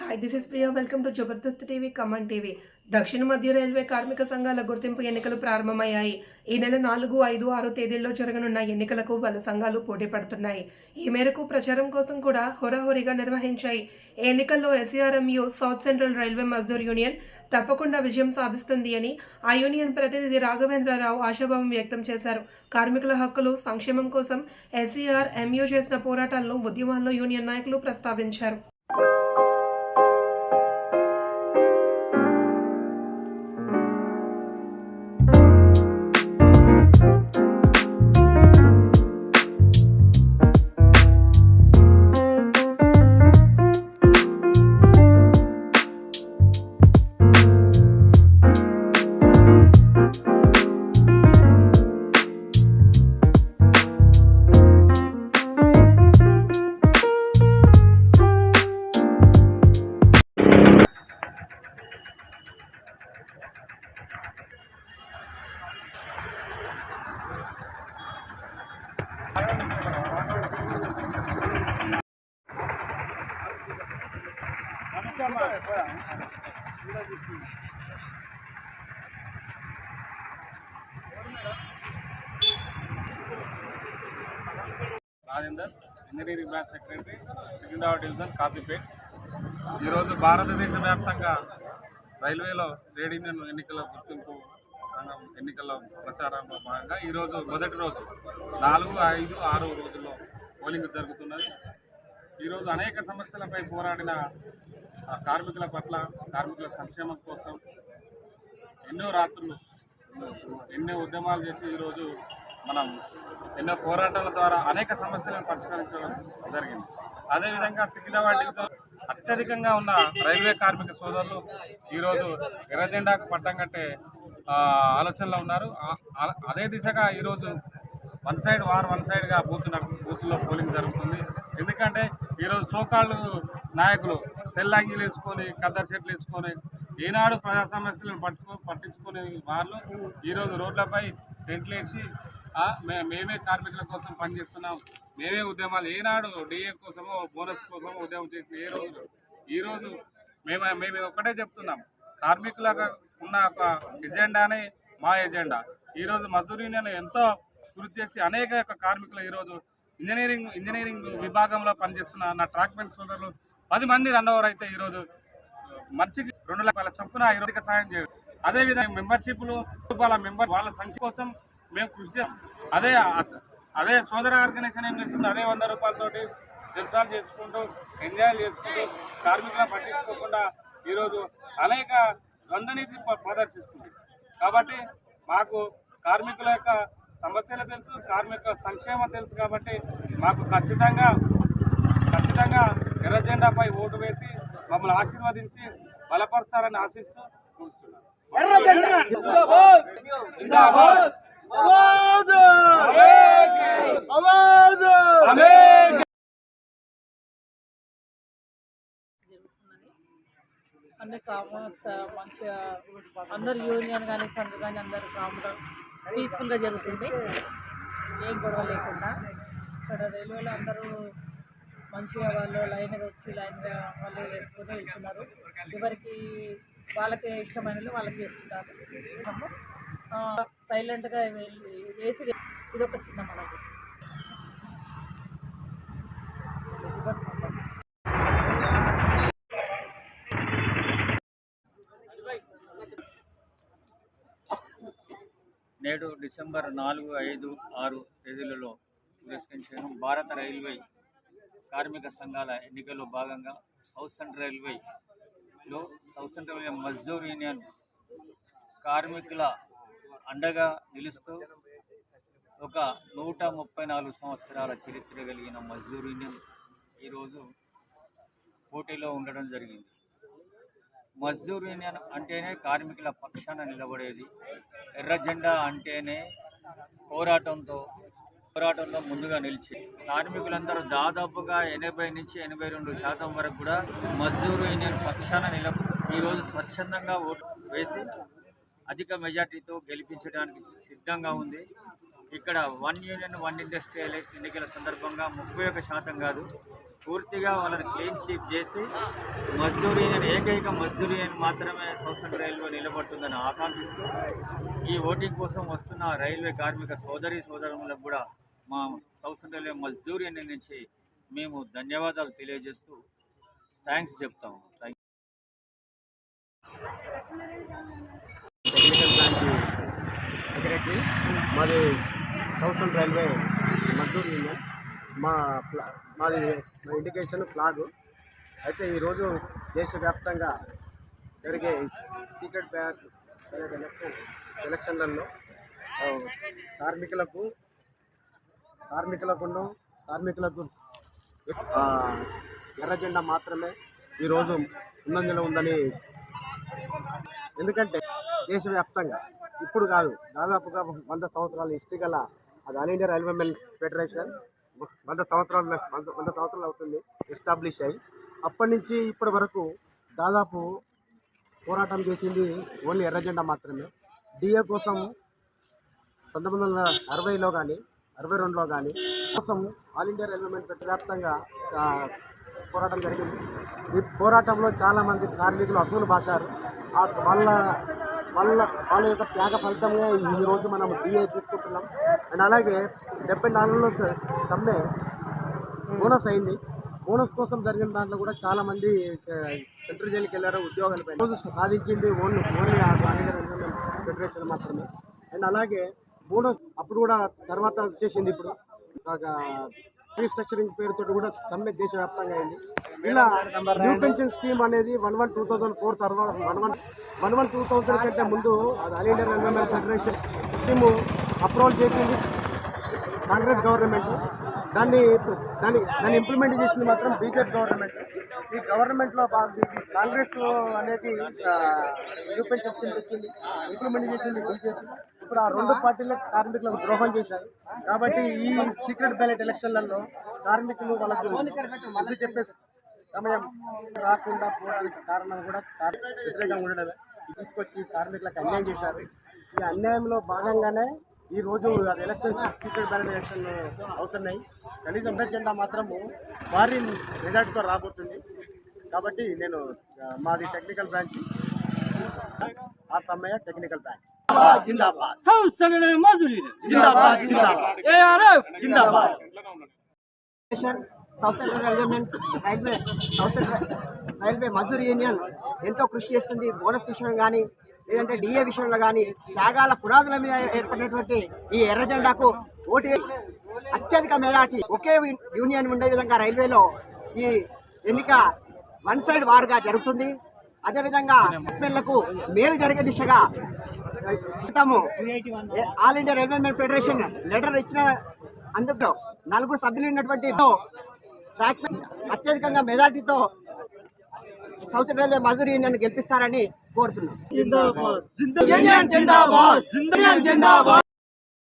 Hi this is Priya welcome to Jabardasth TV come on TV దక్షిణ మధ్య railway కార్మిక సంఘాల గుర్తింపు ఎన్నికలు ప్రారంభమయ్యాయి. ఈ నెల నాలుగు ఐదు ఆరు తేదీల్లో జరగనున్న ఎన్నికలకు వాళ్ళ సంఘాలు పోటీ పడుతున్నాయి. ఈ మేరకు ప్రచారం కోసం కూడా హోరాహోరీగా నిర్వహించాయి. ఎన్నికల్లో SCRMU south central railway Mazdoor union తప్పకుండా విజయం సాధిస్తుంది అని ఆ యూనియన్ ప్రతినిధి రాఘవేంద్రరావు ఆశాభావం వ్యక్తం చేశారు. కార్మికుల హక్కులు సంక్షేమం కోసం ఎస్సీఆర్ ఎంయూ చేసిన పోరాటాలను ఉద్యమాల్లో యూనియన్ నాయకులు ప్రస్తావించారు. Rajender engineering branch secretary Secunderabad division Kazipet ఈరోజు భారతదేశ వ్యాప్తంగా రైల్వేలో ట్రేడ్ యూనియన్ ఎన్నికల గుర్తింపు ఎన్నికల ప్రచారంలో భాగంగా ఈరోజు మొదటి రోజు నాలుగు ఐదు ఆరు రోజుల్లో పోలింగ్ జరుగుతున్నది. ఈరోజు అనేక సమస్యలపై పోరాడిన కార్మికుల పట్ల కార్మికుల సంక్షేమం కోసం ఎన్నో రాత్రులు ఎన్నో ఉద్యమాలు చేసి ఈరోజు మనం ఎన్నో పోరాటాల ద్వారా అనేక సమస్యలను పరిష్కరించడం జరిగింది. అదేవిధంగా సికింద్రాబాద్ అత్యధికంగా ఉన్న రైల్వే కార్మిక సోదరులు ఈరోజు ఎర్రజెండాకు పట్టం కట్టే ఆలోచనలో ఉన్నారు. అదే దిశగా ఈరోజు వన్ సైడ్ వార్ వన్ సైడ్గా బూత్ బూత్లో పోలింగ్ జరుగుతుంది. ఎందుకంటే ఈరోజు సోకాళ్ళు నాయకులు తెల్లంగిలు వేసుకొని కద్దరు చెట్లు వేసుకొని ఈనాడు ప్రజా సమస్యలను పట్టుకో పట్టించుకునే వాళ్ళు ఈరోజు రోడ్లపై టెంట్లు వేసి మే- మేమే కార్మికుల కోసం పనిచేస్తున్నాం. మేమే ఉద్యమాలు ఏనాడు డిఏ కోసమో బోనస్ కోసమో ఉద్యమం చేసిన ఏ రోజు? ఈరోజు మేము మేము ఒకటే చెప్తున్నాం. కార్మికులకు ఉన్న ఒక ఎజెండానే మా ఎజెండా. ఈరోజు మజదూర్ యూనియన్ ఎంతో కృషి చేసి అనేక యొక్క కార్మికులు ఈరోజు ఇంజనీరింగ్ ఇంజనీరింగ్ విభాగంలో పనిచేస్తున్న నా ట్రాక్మెంట్ సోదరులు పది మంది రన్ ఓవర్ అయితే ఈరోజు మంచికి రెండు లక్షల చొప్పున ఈరోజు సాయం చేయడం. అదేవిధంగా మెంబర్షిప్లు వాళ్ళ మెంబర్ వాళ్ళ సంఖ్య కోసం మేము కృషి చేస్తాం. అదే అదే సోదర ఆర్గనైజేషన్ ఏం చేస్తుంది అదే వంద రూపాయలతోటి జల్సాలు చేసుకుంటూ ఎంజాయ్ చేసుకుంటూ కార్మికులను పట్టించుకోకుండా ఈరోజు అనేక ద్వంద్వనీతి ప్ర- ప్రదర్శిస్తుంది. కాబట్టి మాకు కార్మికుల యొక్క సమస్యలు తెలుసు కార్మికుల సంక్షేమం తెలుసు కాబట్టి మాకు ఖచ్చితంగా ఖచ్చితంగా ఎర్ర జెండాపై ఓటు వేసి మమ్మల్ని ఆశీర్వదించి బలపరుస్తారని ఆశిస్తూ కూర్చున్నాను జిందాబాద్! అన్ని కామర్స్ మంచిగా అందరు యూనియన్ కానీ సంఘ కానీ అందరు కామన్ పీస్ఫుల్గా జరుగుతుంది. ఏం గొడవ లేకుండా. ఇక్కడ రైల్వేలో అందరూ మంచిగా వాళ్ళు లైన్గా వచ్చి లైన్గా వాళ్ళు వేసుకొని వెళ్తున్నారు. ఎవరికి వాళ్ళకి ఇష్టమైన వాళ్ళకి వేసుకుంటారు సైలెంట్గా వెళ్ళి వేసి ఇది ఒక చిన్న మనకు నేడు డిసెంబర్ నాలుగు ఐదు ఆరు తేదీలలో పురస్కరించిన భారత రైల్వే కార్మిక సంఘాల ఎన్నికల్లో భాగంగా సౌత్ సెంట్రల్ రైల్వేలో south central railway Mazdoor union కార్మికుల అండగా నిలుస్తూ ఒక నూట ముప్పై నాలుగు సంవత్సరాల చరిత్ర కలిగిన మజ్దూర్ యూనియన్ ఈరోజు పోటీలో ఉండడం జరిగింది. మజ్దూర్ యూనియన్ అంటేనే కార్మికుల పక్షాన నిలబడేది. ఎర్ర జెండా అంటేనే పోరాటంతో పోరాటంలో ముందుగా నిలిచి. కార్మికులందరూ దాదాపుగా ఎనభై నుంచి ఎనభై రెండు శాతం వరకు కూడా మజ్దూర్ యూనియన్ పక్షాన నిలబ ఈరోజు స్వచ్ఛందంగా ఓటు వేసి అధిక మెజార్టీతో గెలిపించడానికి సిద్ధంగా ఉంది. ఇక్కడ వన్ యూనియన్ వన్ ఇండస్ట్రియల్ ఎన్నికల సందర్భంగా ముప్పై ఒక్క శాతం కాదు పూర్తిగా వాళ్ళని క్లీన్ చీప్ చేసి మజ్దూర్ యూనియన్ ఏకైక మజ్దూర్ యూనియన్ మాత్రమే సౌసన్ రైల్వే నిలబడుతుందని ఆకాంక్షిస్తూ ఈ ఓటింగ్ కోసం వస్తున్న రైల్వే కార్మిక సోదరి సోదరులకు కూడా మా సౌసన్ రైల్వే మజ్దూర్ యూనియన్ నుంచి మేము ధన్యవాదాలు తెలియజేస్తూ థ్యాంక్స్ చెప్తాము. థ్యాంక్ టెక్నికల్ మాది సౌసన్ రైల్వే మద్దూరు యూనియన్ మా ఫ్లా మాది మా ఇండికేషన్ ఫ్లాగ్. అయితే ఈరోజు దేశవ్యాప్తంగా జరిగే సీక్రెట్ బ్యాంక్ ఎలక్షన్ ఎలక్షన్లలో కార్మికులకు కార్మికులకును కార్మికులకు ఎర్రజెండా ఎర్ర జెండా మాత్రమే ఈరోజు ఉన్నందులో ఉందని ఎందుకంటే దేశవ్యాప్తంగా ఇప్పుడు కాదు దాదాపుగా వంద సంవత్సరాల హిస్టరీ గల అది all India railway men federation వంద సంవత్సరాలు వంద వంద సంవత్సరాలు అవుతుంది ఎస్టాబ్లిష్ అయ్యి. అప్పటి నుంచి ఇప్పటి వరకు దాదాపు పోరాటం చేసింది ఓన్లీ ఎర్రజెండా మాత్రమే. డిఏ కోసం పంతొమ్మిది వందల అరవైలో కానీ అరవై రెండులో కానీ కోసం ఆల్ ఇండియా రైల్వే మెన్ వ్యాప్తంగా పోరాటం జరిగింది. ఈ పోరాటంలో చాలామంది కార్మికులు అసూలు బాసారు వాళ్ళ వాళ్ళ వాళ్ళ యొక్క త్యాగ ఫలితంగా ఈరోజు మనం డిఏ తీసుకుంటున్నాం. అండ్ అలాగే డెబ్బై నాలుగులో సమ్మె బోనస్ అయింది. బోనస్ కోసం జరిగిన దాంట్లో కూడా చాలా మంది సెంట్రల్ జైలుకి వెళ్ళారు ఉద్యోగాలు పైన రోజు సాధించింది ఓన్లీ ఓన్లీ ఆ ఫెడరేషన్ మాత్రమే. అండ్ అలాగే బోనస్ అప్పుడు కూడా తర్వాత వచ్చేసింది ఇప్పుడు. రీస్ట్రక్చరింగ్ పేరుతో కూడా సమ్మె దేశవ్యాప్తంగా అయింది. ఇలా న్యూ పెన్షన్ స్కీమ్ అనేది one one two thousand four తర్వాత one one one one two thousand కంటే ముందు అది all India federation scheme approval చేసింది కాంగ్రెస్ గవర్నమెంట్. దాన్ని దాన్ని దాన్ని ఇంప్లిమెంట్ చేసింది మాత్రం బీజేపీ గవర్నమెంట్. ఈ గవర్నమెంట్లో కాంగ్రెస్ అనేది న్యూ చెప్తుంది వచ్చింది. ఇంప్లిమెంట్ చేసింది బీజేపీ. ఇప్పుడు ఆ రెండు పార్టీల కార్మికులకు ద్రోహం చేశారు. కాబట్టి ఈ సీక్రెట్ బ్యాలెట్ ఎలక్షన్లలో కార్మికులు వాళ్ళకు బుద్ధి చెప్పే సమయం రాకుండా పోవడానికి కారణం కూడా వ్యతిరేకంగా ఉండడమే. తీసుకొచ్చి కార్మికులకు అన్యాయం చేశారు. ఈ అన్యాయంలో భాగంగానే ఈ రోజు అది ఎలక్షన్ సీక్రెట్ బ్యాలెట్ ఎలక్షన్ అవుతున్నాయి. కనీసం జెండా మాత్రము భారీ రిజల్ట్తో రాబోతుంది. కాబట్టి నేను మాది టెక్నికల్ బ్రాంచ్ ఆ సమయ technical branch south railway south railway Mazdoor union ఎంతో కృషి చేస్తుంది. బోనస్ విషయం కానీ లేదంటే డిఏ విషయంలో కానీ త్యాగాల పునాదుల మీద ఏర్పడినటువంటి ఈ ఎర్ర జెండాకు ఓటు అత్యధిక మెజార్టీ ఒకే యూనియన్ ఉండే విధంగా రైల్వేలో ఈ ఎన్నిక వన్ సైడ్ వారుగా జరుగుతుంది. అదేవిధంగా లకు మేలు జరిగే దిశగా ఉంటాము all India railway men federation letter ఇచ్చిన అందుకు నలుగురు సభ్యులు ఉన్నటువంటి అత్యధికంగా మెజార్టీతో సౌత్ రైల్వే మజూర్ యూనియన్ గెలిపిస్తారని కోరుతున్నాం